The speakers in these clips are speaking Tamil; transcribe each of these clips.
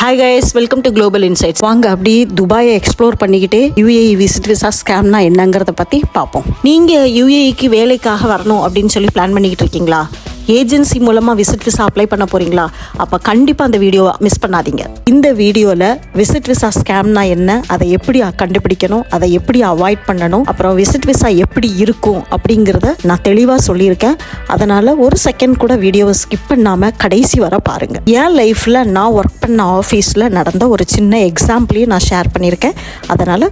Hi guys welcome to global insights வாங்க அப்படி துபாயை எக்ஸ்ப்ளோர் பண்ணிக்கிட்டு யூஏஇ விசிட் விசா ஸ்கேம்னா என்னங்கிறத பற்றி பார்ப்போம். நீங்கள் யூஏஇக்கு வேலைக்காக வரணும் அப்படின்னு சொல்லி பிளான் பண்ணிக்கிட்டு இருக்கீங்களா? ஏஜென்சி மூலமாக விசிட் விசா அப்ளை பண்ண போகிறீங்களா அப்போ கண்டிப்பாக அந்த வீடியோவை மிஸ் பண்ணாதீங்க. இந்த வீடியோவில் விசிட் விசா ஸ்கேம்னா என்ன அதை எப்படி கண்டுபிடிக்கணும் அதை எப்படி அவாய்ட் பண்ணணும் அப்புறம் விசிட் விசா எப்படி இருக்கும் அப்படிங்கிறத நான் தெளிவாக சொல்லியிருக்கேன். அதனால் ஒரு செகண்ட் கூட வீடியோவை ஸ்கிப் பண்ணாமல் கடைசி வர பாருங்கள் என் லைஃப்பில் நான் ஒர்க் பண்ண ஆஃபீஸில் நடந்த ஒரு சின்ன எக்ஸாம்பிளையும் நான் ஷேர் பண்ணியிருக்கேன். அதனால்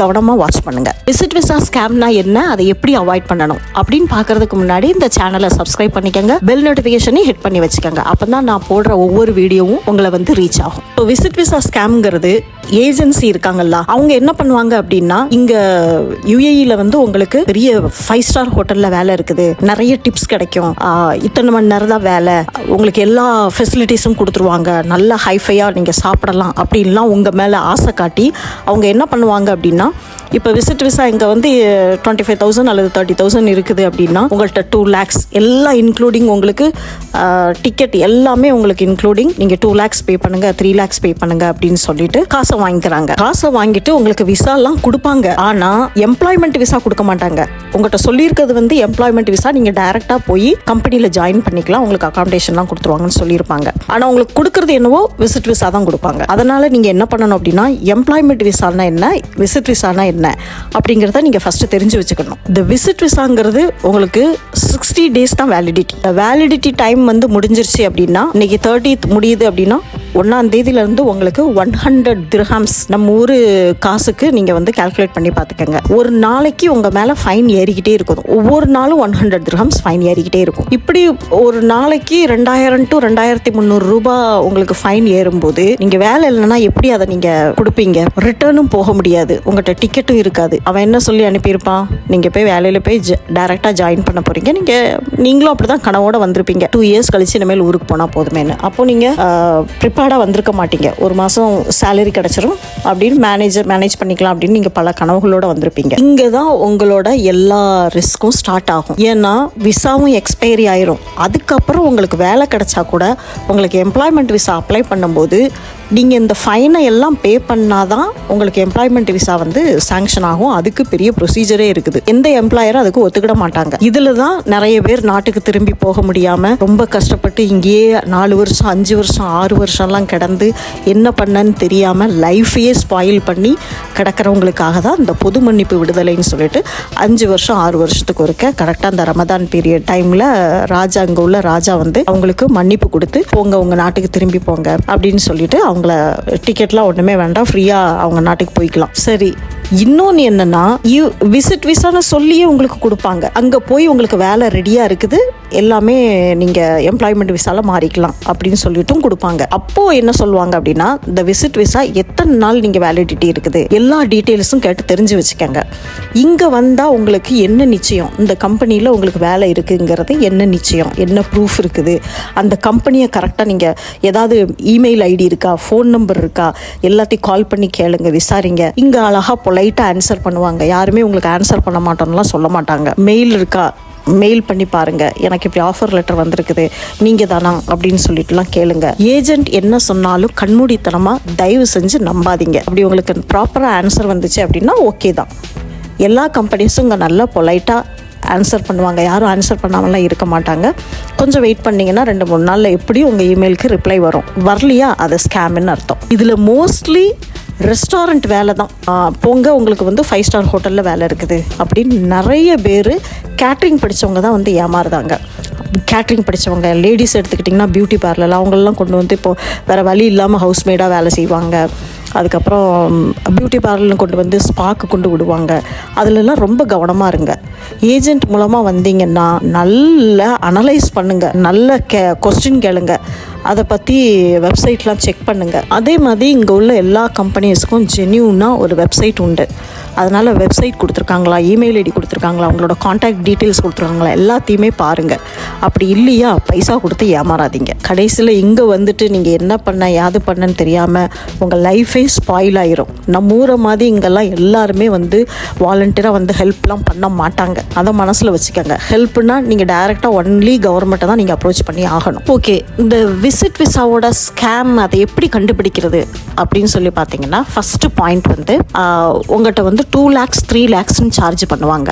கவனமாக வாட்ச் பண்ணுங்கள் விசிட் விசா ஸ்கேம்னா என்ன? அதை எப்படி அவாய்ட் பண்ணணும்? அப்படின்னு பார்க்கறதுக்கு முன்னாடி இந்த சேனலை சப்ஸ்கிரைப் பண்ணிக்கோங்க. பெல் நோட்டிஃபிகேஷனையும் ஹிட் பண்ணி வச்சுக்கோங்க. அப்போ தான் நான் போடுற ஒவ்வொரு வீடியோவும் உங்களை வந்து ரீச் ஆகும். இப்போ விசிட் விசா ஸ்கேம்ங்கிறது ஏஜென்சி இருக்காங்கல்ல அவங்க என்ன பண்ணுவாங்க அப்படின்னா இங்க யுஏஇல வந்து உங்களுக்கு பெரிய ஃபைவ் ஸ்டார் ஹோட்டல்ல வேலை இருக்குது. நிறைய டிப்ஸ் கிடைக்கும். இத்தனை மணி நேரம் தான் வேலை. உங்களுக்கு எல்லா ஃபெசிலிட்டிஸும் கொடுத்துருவாங்க. நல்ல ஹைஃபையா நீங்க சாப்பிடலாம் அப்படின்லாம் உங்க மேல ஆசை காட்டி அவங்க என்ன பண்ணுவாங்க அப்படின்னா இப்போ விசிட் விசா இங்கே வந்து டுவெண்ட்டி ஃபைவ் தௌசண்ட் அல்லது தேர்ட்டி தௌசண்ட் இருக்குது அப்படின்னா உங்கள்கிட்ட டூ லேக்ஸ் எல்லாம் இன்க்ளூடிங் உங்களுக்கு டிக்கெட் எல்லாமே உங்களுக்கு இன்க்ளூடிங் நீங்கள் டூ லேக்ஸ் பே பண்ணுங்கள் த்ரீ லேக்ஸ் பே பண்ணுங்க அப்படின்னு சொல்லிட்டு காசை வாங்கிக்கிறாங்க. காசை வாங்கிட்டு உங்களுக்கு விசாலாம் கொடுப்பாங்க. ஆனால் எம்ப்ளாய்மெண்ட் விசா கொடுக்க மாட்டாங்க. உங்கள்கிட்ட சொல்லியிருக்கிறது வந்து எம்ப்ளாய்மெண்ட் விசா நீங்கள் டைரக்டா போய் கம்பெனியில் ஜாயின் பண்ணிக்கலாம். உங்களுக்கு அகாமடேஷன்லாம் கொடுத்துருவாங்கன்னு சொல்லியிருப்பாங்க. ஆனால் உங்களுக்கு கொடுக்கறது என்னவோ விசிட் விசா தான் கொடுப்பாங்க. அதனால நீங்கள் என்ன பண்ணணும் அப்படின்னா எம்ப்ளாய்மெண்ட் விசானா என்ன விசிட் விசானா என்ன அப்படிங்கிறத நீங்கள் ஃபர்ஸ்ட் தெரிஞ்சு வச்சுக்கணும். இந்த விசிட் விசாங்கிறது உங்களுக்கு சிக்ஸ்டி டேஸ் தான் வேலிடிட்டி வேலிடிட்டி டைம் வந்து முடிஞ்சிருச்சு அப்படின்னா இன்னைக்கு தேர்ட்டி முடியுது அப்படின்னா ஒன்றாந்தேதியிலேருந்து உங்களுக்கு ஒன் ஹண்ட்ரட் திர்ஹாம்ஸ் நம்ம ஊர் காசுக்கு நீங்கள் வந்து கால்குலேட் பண்ணி பார்த்துக்கோங்க. ஒரு நாளைக்கு உங்கள் மேலே ஃபைன் ஏறிக்கிட்டே இருக்கும். ஒவ்வொரு நாளும் ஒன் ஹண்ட்ரட் திர்ஹாம்ஸ் ஃபைன் ஏறிக்கிட்டே இருக்கும். இப்படி ஒரு நாளைக்கு ரெண்டாயிரம் டு ரெண்டாயிரத்தி முந்நூறு ரூபாய் உங்களுக்கு ஃபைன் ஏறும்போது நீங்கள் வேலை இல்லைன்னா எப்படி அதை நீங்கள் கொடுப்பீங்க? ரிட்டர்னும் போக முடியாது. உங்கள்கிட்ட டிக்கெட்டும் இருக்காது. அவன் என்ன சொல்லி அனுப்பியிருப்பான்? நீங்கள் போய் வேலையில் போய் டேரெக்டாக ஜாயின் பண்ண போகிறீங்க நீங்கள் நீங்களும் அப்படி தான் கனவோட வந்திருப்பீங்க. டூ இயர்ஸ் கழிச்சு இனிமேல் ஊருக்கு போனால் போதுமேனு அப்போ நீங்கள் ப்ரிப்பேர்டாக வந்திருக்க மாட்டீங்க. ஒரு மாதம் சேலரி கிடச்சிரும். அப்படின்னு மேனேஜர் மேனேஜ் பண்ணிக்கலாம் அப்படின்னு நீங்கள் பல கனவுகளோடு வந்திருப்பீங்க. இங்கே தான் உங்களோட எல்லா ரிஸ்க்கும் ஸ்டார்ட் ஆகும். ஏன்னா விசாவும் எக்ஸ்பைரி ஆயிரும். அதுக்கப்புறம் உங்களுக்கு வேலை கிடைச்சா கூட உங்களுக்கு எம்ப்ளாய்மெண்ட் விசா அப்ளை பண்ணும்போது நீங்கள் இந்த ஃபைனை எல்லாம் பே பண்ணால் தான் உங்களுக்கு எம்ப்ளாய்மெண்ட் விசா வந்து சாங்ஷன் ஆகும். அதுக்கு பெரிய ப்ரொசீஜரே இருக்குது. எந்த எம்ப்ளாயரும் அதுக்கு ஒத்துக்கிட மாட்டாங்க. இதில் தான் நிறைய பேர் நாட்டுக்கு திரும்பி போக முடியாமல் ரொம்ப கஷ்டப்பட்டு இங்கேயே நாலு வருஷம் அஞ்சு வருஷம் ஆறு வருஷம் வருஷம்லாம் கிடந்து என்ன பண்ணன்னு தெரியாமல் லைஃபையே ஸ்பாயில் பண்ணி கிடக்கிறவங்களுக்காக தான் இந்த பொது மன்னிப்பு விடுதலைன்னு சொல்லிட்டு அஞ்சு வருஷம் ஆறு வருஷத்துக்கு ஒருக்க கரெக்டாக அந்த ரமதான் பீரியட் டைமில் ராஜா அங்கே உள்ள ராஜா வந்து அவங்களுக்கு மன்னிப்பு கொடுத்து போங்க உங்கள் நாட்டுக்கு திரும்பி போங்க அப்படின்னு சொல்லிட்டு அவங்கள டிக்கெட்லாம் ஒன்றுமே வேண்டாம் ஃப்ரீயாக அவங்க நாட்டுக்கு போய்க்கலாம். சரி. இன்னொன்று என்னன்னா யூ விசிட் விசான்னு சொல்லியே உங்களுக்கு கொடுப்பாங்க. அங்கே போய் உங்களுக்கு வேலை ரெடியாக இருக்குது. எல்லாமே நீங்கள் எம்ப்ளாய்மெண்ட் விசால மாறிக்கலாம் அப்படின்னு சொல்லிட்டும் கொடுப்பாங்க. அப்போது என்ன சொல்லுவாங்க அப்படின்னா இந்த விசிட் விசா எத்தனை நாள் நீங்கள் வேலிடிட்டி இருக்குது? எல்லா டீட்டெயில்ஸும் கேட்டு தெரிஞ்சு வச்சுக்கோங்க. இங்கே வந்தால் உங்களுக்கு என்ன நிச்சயம்? இந்த கம்பெனியில் உங்களுக்கு வேலை இருக்குங்கிறது என்ன நிச்சயம்? என்ன ப்ரூஃப் இருக்குது? அந்த கம்பெனியை கரெக்டாக நீங்கள் ஏதாவது இமெயில் ஐடி இருக்கா? ஃபோன் நம்பர் இருக்கா? எல்லாத்தையும் கால் பண்ணி கேளுங்க விசாரிங்க. இங்கே அழகாக லைட்டாக ஆன்சர் பண்ணுவாங்க. யாருமே உங்களுக்கு ஆன்சர் பண்ண மாட்டோம்லாம் சொல்ல மாட்டாங்க. மெயில் இருக்கா மெயில் பண்ணி பாருங்க. எனக்கு இப்படி ஆஃபர் லெட்டர் வந்திருக்குது. நீங்க தானா? அப்படின்னு சொல்லிட்டுலாம் கேளுங்க. ஏஜென்ட் என்ன சொன்னாலும் கண்மூடித்தனமா தயவு செஞ்சு நம்பாதீங்க. அப்படி உங்களுக்கு ப்ராப்பராக ஆன்சர் வந்துச்சு அப்படின்னா ஓகே தான். எல்லா கம்பெனிஸும் இங்கே நல்லா பொலைட்டாக ஆன்சர் பண்ணுவாங்க. யாரும் ஆன்சர் பண்ணாமலாம் இருக்க மாட்டாங்க. கொஞ்சம் வெயிட் பண்ணிங்கன்னா ரெண்டு மூணு நாளில் எப்படியும் உங்கள் இமெயிலுக்கு ரிப்ளை வரும். வரலையா? அது ஸ்கேம்னு அர்த்தம். இதில் மோஸ்ட்லி ரெஸ்டாரண்ட் வேலை தான். போங்க உங்களுக்கு வந்து ஃபைவ் ஸ்டார் ஹோட்டலில் வேலை இருக்குது. அப்படின்னு நிறைய பேர் கேட்ரிங் படித்தவங்க தான் வந்து ஏமாறுதாங்க கேட்ரிங் படித்தவங்க லேடிஸ் எடுத்துக்கிட்டிங்கன்னா பியூட்டி பார்லர் அவங்களெலாம் கொண்டு வந்து இப்போது வேறு வழி இல்லாமல் ஹவுஸ்மேடாக வேலை செய்வாங்க. அதுக்கப்புறம் பியூட்டி பார்லர்னு கொண்டு வந்து ஸ்பாக்கு கொண்டு விடுவாங்க. அதுலலாம் ரொம்ப கவனமாக இருங்க. ஏஜென்ட் மூலமாக வந்தீங்கன்னா நல்லா அனலைஸ் பண்ணுங்கள் நல்ல கே கொஸ்டின் கேளுங்க. அதை பற்றி வெப்சைட்லாம் செக் பண்ணுங்கள் அதே மாதிரி இங்கே உள்ள எல்லா கம்பெனிஸ்க்கும் ஜென்யூனாக ஒரு வெப்சைட் உண்டு. அதனால் வெப்சைட் கொடுத்துருக்காங்களா இமெயில் ஐடி கொடுத்துருக்காங்களா அவங்களோட காண்டாக்ட் டீட்டெயில்ஸ் கொடுத்துருக்காங்களா எல்லாத்தையுமே பாருங்கள் அப்படி இல்லையா? பைசா கொடுத்து ஏமாறாதீங்க. கடைசியில் இங்கே வந்துட்டு நீங்கள் என்ன பண்ண யாது பண்ணன்னு தெரியாமல் உங்கள் லைஃபே ஸ்பாயில் ஆயிரும். நம்ம ஊரை மாதிரி இங்கெல்லாம் எல்லாருமே வந்து வாலண்டியராக வந்து ஹெல்ப்லாம் பண்ண மாட்டாங்க. அதை மனசில் வச்சுக்கோங்க. ஹெல்ப்னா நீங்கள் டைரெக்டாக ஒன்லி கவர்மெண்ட்டை தான் நீங்கள் அப்ரோச் பண்ணி ஆகணும். ஓகே இந்த விசிட் விசாவோட ஸ்கேம் அதை எப்படி கண்டுபிடிக்கிறது அப்படின்னு சொல்லி பார்த்தீங்கன்னா ஃபஸ்ட்டு பாயிண்ட் வந்து உங்கள்கிட்ட வந்து டூ லேக்ஸ் த்ரீ லேக்ஸ்னு சார்ஜ் பண்ணுவாங்க.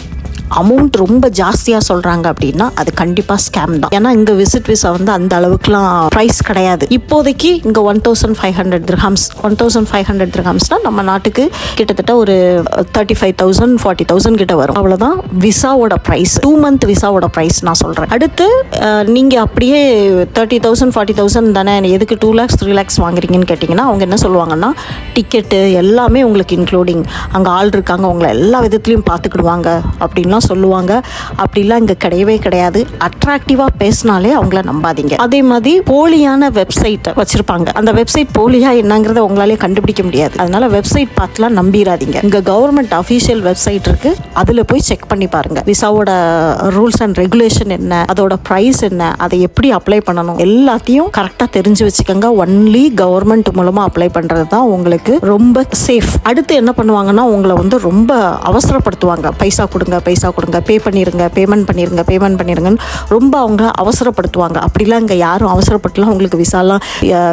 அமௌண்ட் ரொம்ப ஜாஸ்தியாக சொல்கிறாங்க அப்படின்னா அது கண்டிப்பாக ஸ்கேம் தான். ஏன்னா இங்கே விசிட் விசா வந்து அந்த அளவுக்குலாம் ப்ரைஸ் கிடையாது. இப்போதைக்கு இங்கே one thousand five hundred dirhams one thousand five hundred திரஹாம்ஸ்னால் நம்ம நாட்டுக்கு கிட்டத்தட்ட ஒரு thirty five thousand forty thousand கிட்ட வரும். அவ்வளோதான் விசாவோட ப்ரைஸ் டூ மந்த் விசாவோட ப்ரைஸ் நான் சொல்கிறேன் அடுத்து நீங்கள் அப்படியே தேர்ட்டி தௌசண்ட் ஃபார்ட்டி தௌசண்ட் தானே எதுக்கு டூ லேக்ஸ் த்ரீ லேக்ஸ் வாங்குறீங்கன்னு கேட்டிங்கன்னா அவங்க என்ன சொல்லுவாங்கன்னா டிக்கெட்டு எல்லாமே உங்களுக்கு இன்க்ளூடிங் அங்கே ஆள் இருக்காங்க உங்களை எல்லா விதத்துலையும் பார்த்துக்கிடுவாங்க அப்படின்லாம் சொல்லுவாங்க. அப்படிலாம் இங்கே கிடையவே கிடையாது. அட்ராக்டிவாக பேசினாலே அவங்கள நம்பாதீங்க. அதே மாதிரி போலியான வெப்சைட்டை வச்சுருப்பாங்க. அந்த வெப்சைட் போலியா என்னங்கிறத உங்களாலே கண்டுபிடிக்க முடியாது. அதனால வெப்சைட் பார்த்துலாம் நம்பிடாதீங்க இங்கே கவர்மெண்ட் அஃபீஷியல் வெப்சைட் இருக்குது அதில் போய் செக் பண்ணி பாருங்கள் விசாவோட ரூல்ஸ் அண்ட் ரெகுலேஷன் என்ன அதோட ப்ரைஸ் என்ன அதை எப்படி அப்ளை பண்ணணும். எல்லாத்தையும் கரெக்டாக தெரிஞ்சு வச்சுக்கோங்க. ஒன்லி கவர்மெண்ட் மூலமாக அப்ளை பண்ணுறது தான் உங்களுக்கு ரொம்ப சேஃப் அடுத்து என்ன பண்ணுவாங்கன்னா உங்களை வந்து ரொம்ப அவசரப்படுத்துவாங்க. பைசா கொடுங்க பைசா கொடுங்க. பே பண்ணிடுங்க பேமெண்ட் பண்ணிடுங்க பேமெண்ட் பண்ணிடுங்கன்னு ரொம்ப அவங்க அவசரப்படுத்துவாங்க. அப்படிலாம் இங்கே யாரும் அவசரப்பட்டுலாம் உங்களுக்கு விசாலாம்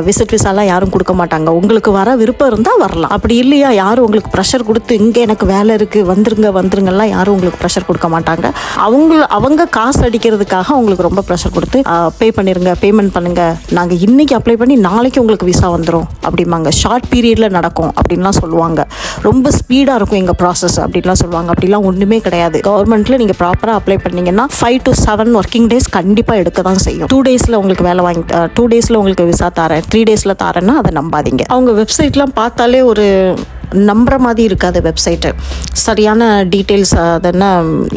விசிட் விசாலாம் யாரும் கொடுக்க மாட்டாங்க. உங்களுக்கு வர விருப்பம் இருந்தால் வரலாம். அப்படி இல்லையா? யாரும் உங்களுக்கு ப்ரெஷர் கொடுத்து இங்கே எனக்கு வேலை இருக்குது வந்துருங்க வந்துருங்கலாம் யாரும் உங்களுக்கு ப்ரெஷர் கொடுக்க மாட்டாங்க. அவங்க அவங்க காசு அடிக்கிறதுக்காக உங்களுக்கு ரொம்ப ப்ரெஷர் கொடுத்து பே பண்ணிடுங்க பேமெண்ட் பண்ணுங்கள் நாங்கள் இன்றைக்கி அப்ளை பண்ணி நாளைக்கு உங்களுக்கு விசா வந்துடும் அப்படிம்பாங்க. ஷார்ட் பீரியடில் நடக்கும். அப்படின்லாம் சொல்லுவாங்க. ரொம்ப ஸ்பீடாக இருக்கும் எங்கள் ப்ராசஸ் அப்படின்லாம் சொல்லுவாங்க. அப்படிலாம் ஒன்றுமே கிடையாது. கவர்மெண்ட்டில் நீங்கள் ப்ராப்பராக அப்ளை பண்ணீங்கன்னா five to seven working days கண்டிப்பாக எடுக்க தான் செய்யும். டூ டேஸில் உங்களுக்கு வேலை வாங்கி டூ டேஸில் உங்களுக்கு விசா தரேன் த்ரீ டேஸில் தரேன்னா அதை நம்பாதீங்க. அவங்க வெப்சைட்லாம் பார்த்தாலே ஒரு நம்புற மாதிரி இருக்காது வெப்சைட்டு சரியான டீட்டெயில்ஸ் அதென்ன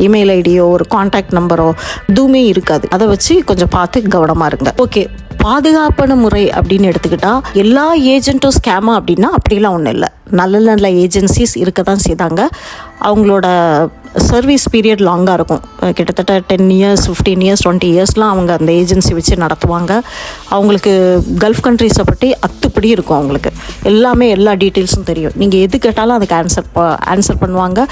இமெயில் ஐடியோ ஒரு காண்டாக்ட் நம்பரோ எதுவுமே இருக்காது. அதை வச்சு கொஞ்சம் பார்த்து கவனமாக இருங்க. ஓகே பாதுகாப்பான முறை அப்படின்னு எடுத்துக்கிட்டா எல்லா ஏஜென்ட்டும் ஸ்கேமா அப்படின்னா அப்படிலாம் ஒன்றும் இல்லை. நல்ல நல்ல ஏஜென்சிஸ் இருக்க தான் செய்தாங்க. அவங்களோட சர்வீஸ் பீரியட் லாங்காக இருக்கும். கிட்டத்தட்ட ten years fifteen years twenty இயர்ஸ்லாம் அவங்க அந்த ஏஜென்சி வச்சு நடத்துவாங்க. அவங்களுக்கு கல்ஃப் கண்ட்ரீஸை பற்றி அத்துப்படி இருக்கும் அவங்களுக்கு. எல்லாமே எல்லா டீட்டெயில்ஸும் தெரியும். நீங்கள் எது கேட்டாலும் அதுக்கு ஆன்சர் ஆன்சர் பண்ணுவாங்க.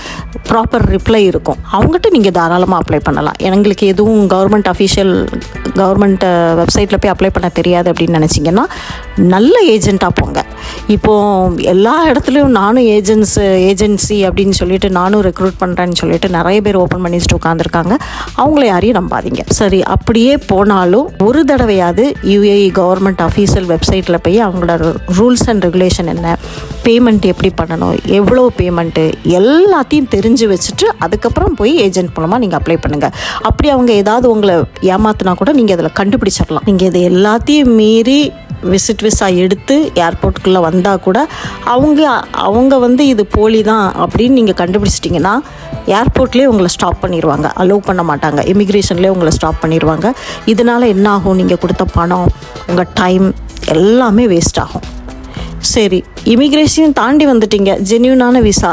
ப்ராப்பர் ரிப்ளை இருக்கும். அவங்ககிட்ட நீங்கள் தாராளமாக அப்ளை பண்ணலாம். எங்களுக்கு எதுவும் கவர்மெண்ட் அஃபிஷியல் கவர்மெண்ட் வெப்சைட்டில் போய் அப்ளை பண்ண தெரியாது அப்படின்னு நினச்சிங்கன்னா நல்ல ஏஜெண்ட்டாக போங்க. இப்போது எல்லா இடத்துலையும் நானும் ஏஜென்ஸ் ஏஜென்சி அப்படின்னு சொல்லிட்டு நானும் ரெக்ரூட் பண்ணுறேன்னு சொல்லிட்டு நிறைய பேர் ஓப்பன் பண்ணி வச்சுட்டு உட்காந்துருக்காங்க அவங்கள யாரையும் நம்பாதீங்க. சரி அப்படியே போனாலும் ஒரு தடவையாவது யூஏஇ கவர்மெண்ட் அஃபீஷியல் வெப்சைட்டில் போய் அவங்களோட ரூல்ஸ் அண்ட் ரெகுலேஷன் என்ன பேமெண்ட் எப்படி பண்ணணும் எவ்வளோ பேமெண்ட்டு எல்லாத்தையும் தெரிஞ்சு வச்சுட்டு அதுக்கப்புறம் போய் ஏஜென்ட் மூலமாக நீங்கள் அப்ளை பண்ணுங்கள் அப்படி அவங்க ஏதாவது உங்களை ஏமாத்தினா கூட நீங்கள் அதில் கண்டுபிடிச்சிடலாம். நீங்கள் இது எல்லாத்தையும் மீறி விசிட் விசா எடுத்து ஏர்போர்ட்டுக்குள்ளே வந்தால் கூட அவங்க அவங்க வந்து இது போலி தான் அப்படின்னு நீங்கள் கண்டுபிடிச்சிட்டிங்கன்னா ஏர்போர்ட்லேயே உங்களை ஸ்டாப் பண்ணிடுவாங்க அலோவ் பண்ண மாட்டாங்க. இமிக்ரேஷன்லேயே உங்களை ஸ்டாப் பண்ணிடுவாங்க இதனால் என்ன ஆகும்? நீங்கள் கொடுத்த பணம் உங்கள் டைம் எல்லாமே வேஸ்ட் ஆகும். சரி இமிக்ரேஷன் தாண்டி வந்துட்டீங்க. ஜென்யூனான விசா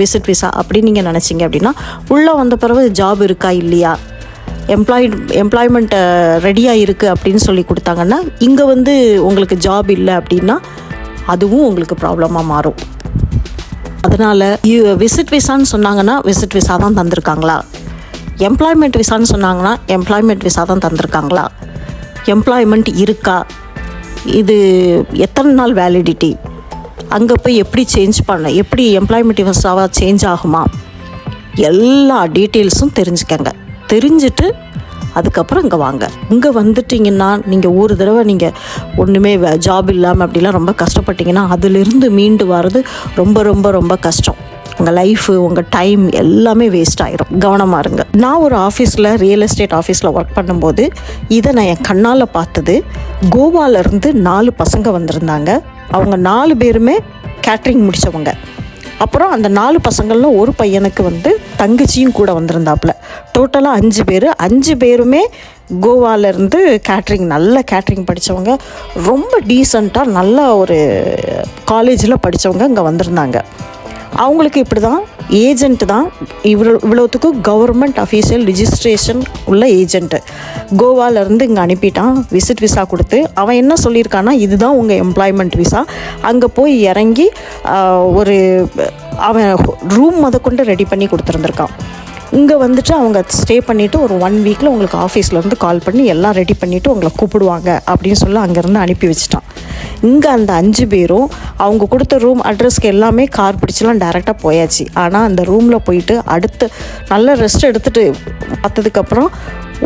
விசிட் விசா அப்படின்னு நீங்கள் நினச்சிங்க அப்படின்னா உள்ளே வந்த பிறகு ஜாப் இருக்கா இல்லையா? எம்ப்ளாய் எம்ப்ளாய்மெண்ட்டை ரெடியாக இருக்குது அப்படின்னு சொல்லி கொடுத்தாங்கன்னா இங்கே வந்து உங்களுக்கு ஜாப் இல்லை அப்படின்னா அதுவும் உங்களுக்கு ப்ராப்ளமாக மாறும். அதனால் விசிட் விசான்னு சொன்னாங்கன்னா விசிட் விசா தான் தந்திருக்காங்களா? எம்ப்ளாய்மெண்ட் விசான்னு சொன்னாங்கன்னா எம்ப்ளாய்மெண்ட் விசா தான் தந்திருக்காங்களா? எம்ப்ளாய்மெண்ட் இருக்கா? இது எத்தனை நாள் வேலிடிட்டி அங்கே போய் எப்படி சேஞ்ச் பண்ண எப்படி எம்ப்ளாய்மெண்ட் விசாவாக சேஞ்ச் ஆகுமா? எல்லா டீட்டெயில்ஸும் தெரிஞ்சுக்கங்க. தெரிஞ்சுட்டு அதுக்கப்புறம் இங்கே வாங்க. இங்கே வந்துட்டிங்கன்னா நீங்கள் ஒரு தடவை நீங்கள் ஒன்றுமே ஜாப் இல்லாமல் அப்படிலாம் ரொம்ப கஷ்டப்பட்டீங்கன்னா அதுலேருந்து மீண்டு வர்றது ரொம்ப ரொம்ப ரொம்ப கஷ்டம். உங்கள் லைஃபு உங்கள் டைம் எல்லாமே வேஸ்ட் ஆயிரும். கவனமாக இருங்க. நான் ஒரு ஆஃபீஸில் ரியல் எஸ்டேட் ஆஃபீஸில் ஒர்க் பண்ணும்போது இதை நான் என் கண்ணால் பார்த்தது கோவாலேருந்து நாலு பசங்க வந்திருந்தாங்க. அவங்க நாலு பேருமே கேட்ரிங் முடித்தவங்க அப்புறம் அந்த நாலு பசங்களில் ஒரு பையனுக்கு வந்து தங்கச்சியும் கூட வந்திருந்தாப்புல. டோட்டலாக அஞ்சு பேர். அஞ்சு பேருமே கோவாலேருந்து கேட்ரிங் நல்ல கேட்ரிங் படித்தவங்க ரொம்ப டீசெண்டாக நல்ல ஒரு காலேஜில் படித்தவங்க இங்கே வந்திருந்தாங்க. அவங்களுக்கு இப்படி தான் ஏஜென்ட் தான். இவ்வளோ இவ்வளோத்துக்கு கவர்மெண்ட் அஃபீஷியல் ரிஜிஸ்ட்ரேஷன் உள்ள ஏஜென்ட்டு கோவாலேருந்து இங்கே அனுப்பிட்டான் விசிட் விசா கொடுத்து. அவன் என்ன சொல்லியிருக்கான்னா இதுதான் உங்கள் எம்ப்ளாய்மெண்ட் விசா அங்கே போய் இறங்கி ஒரு அவன் ரூம் முதற்கொண்டு கொண்டு ரெடி பண்ணி கொடுத்துருந்துருக்கான். இங்கே வந்துட்டு அவங்க ஸ்டே பண்ணிவிட்டு ஒரு ஒன் வீக்கில் உங்களுக்கு ஆஃபீஸ்லேருந்து கால் பண்ணி எல்லாம் ரெடி பண்ணிவிட்டு உங்களை கூப்பிடுவாங்க அப்படின்னு சொல்லி அங்கேருந்து அனுப்பி வச்சுட்டான். இங்கே அந்த அஞ்சு பேரும் அவங்க கொடுத்த ரூம் அட்ரஸ்க்கு எல்லாமே கார் பிடிச்சலாம் டேரெக்டாக போயாச்சு. ஆனால் அந்த ரூமில் போயிட்டு அடுத்து நல்ல ரெஸ்ட் எடுத்துகிட்டு பார்த்ததுக்கப்புறம்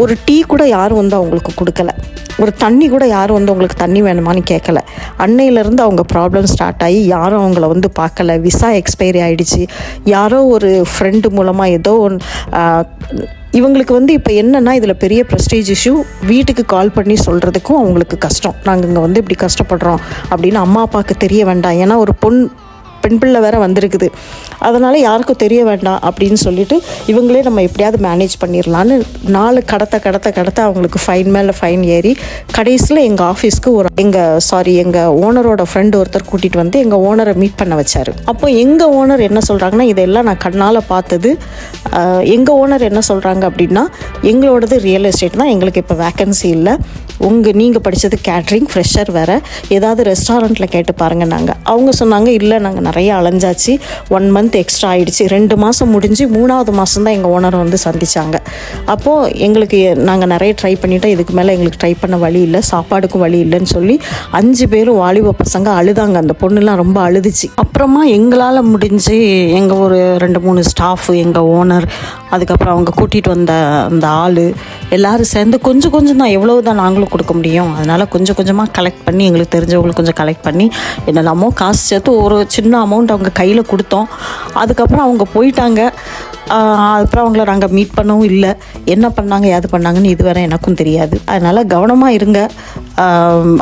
ஒரு டீ கூட யாரும் வந்து அவங்களுக்கு கொடுக்கல. ஒரு தண்ணி கூட யாரும் வந்து உங்களுக்கு தண்ணி வேணுமான்னு கேட்கல. அன்னையிலேருந்து அவங்க ப்ராப்ளம் ஸ்டார்ட் ஆகி யாரும் அவங்கள வந்து பார்க்கல. விசா எக்ஸ்பைரி ஆகிடுச்சு யாரோ ஒரு ஃப்ரெண்டு மூலமாக ஏதோ ஒன் இவங்களுக்கு வந்து இப்போ என்னென்னா இதில் பெரிய ப்ரெஸ்டீஜ் இஷ்யூ வீட்டுக்கு கால் பண்ணி சொல்கிறதுக்கும் அவங்களுக்கு கஷ்டம். நாங்கள் இங்கே வந்து இப்படி கஷ்டப்படுறோம் அப்படின்னு அம்மா அப்பாவுக்கு தெரிய வேண்டாம். ஏன்னா ஒரு பொன் பெண் பிள்ளை வேறு வந்திருக்குது. அதனால் யாருக்கும் தெரிய வேண்டாம் அப்படின்னு சொல்லிட்டு இவங்களே நம்ம எப்படியாவது மேனேஜ் பண்ணிடலான்னு நாலு கடத்த கடத்த கடத்த அவங்களுக்கு ஃபைன் மேலே ஃபைன் ஏறி கடைசியில் எங்கள் ஆஃபீஸ்க்கு ஒரு எங்கள் சாரி எங்கள் ஓனரோட ஃப்ரெண்டு ஒருத்தர் கூட்டிகிட்டு வந்து எங்கள் ஓனரை மீட் பண்ண வச்சார். அப்போ எங்கள் ஓனர் என்ன சொல்கிறாங்கன்னா இதெல்லாம் நான் கண்ணால் பார்த்தது எங்கள் ஓனர் என்ன சொல்கிறாங்க அப்படின்னா எங்களோடது ரியல் எஸ்டேட் தான் எங்களுக்கு இப்போ வேக்கன்சி இல்லை. உங்கள் நீங்கள் படித்தது கேட்ரிங் ஃப்ரெஷர் வேறு. ஏதாவது ரெஸ்டாரண்ட்டில் கேட்டு பாருங்கள் நாங்கள் அவங்க சொன்னாங்க இல்லை நாங்கள் நிறைய அலைஞ்சாச்சு. ஒன் மந்த் எக்ஸ்ட்ரா ஆகிடுச்சு ரெண்டு மாதம் முடிஞ்சு மூணாவது மாதம் தான் எங்கள் ஓனர் வந்து சந்திச்சாங்க. அப்போது எங்களுக்கு நாங்கள் நிறைய ட்ரை பண்ணிட்டோம். இதுக்கு மேலே எங்களுக்கு ட்ரை பண்ண வழி இல்லை. சாப்பாடுக்கும் வழி இல்லைன்னு சொல்லி அஞ்சு பேரும் வாலிப பசங்க அழுதாங்க. அந்த பொண்ணுலாம் ரொம்ப அழுதுச்சு. அப்புறமா எங்களால் முடிஞ்சு எங்கள் ஒரு ரெண்டு மூணு ஸ்டாஃப் எங்கள் ஓனர் அதுக்கப்புறம் அவங்க கூட்டிகிட்டு வந்த அந்த ஆள் எல்லாரும் சேர்ந்து கொஞ்சம் கொஞ்சம் தான். எவ்வளோ தான் நாங்களும் கொடுக்க முடியும். அதனால் கொஞ்சம் கொஞ்சமாக கலெக்ட் பண்ணி எங்களுக்கு தெரிஞ்சவங்களுக்கு கொஞ்சம் கலெக்ட் பண்ணி என்னெல்லாமோ காசு சேர்த்து ஒரு சின்ன அமௌண்ட் அவங்க கையில் கொடுத்தோம். அதுக்கப்புறம் அவங்க போயிட்டாங்க. அப்புறம் அவங்கள நாங்கள் மீட் பண்ணவும் இல்லை. என்ன பண்ணாங்க ஏது பண்ணாங்கன்னு இதுவரை எனக்கும் தெரியாது. அதனால் கவனமாக இருங்க.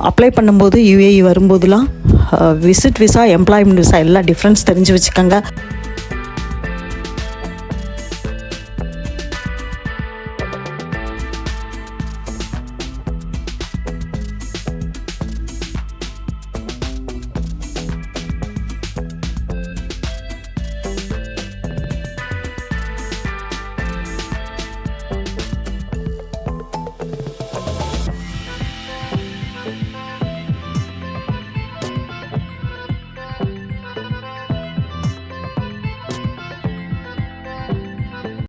அப்ளை பண்ணும்போது யுஏஇ வரும்போதெல்லாம் விசிட் விசா எம்ப்ளாய்மெண்ட் விசா எல்லாம் டிஃப்ரென்ஸ் தெரிஞ்சு வச்சுக்கோங்க.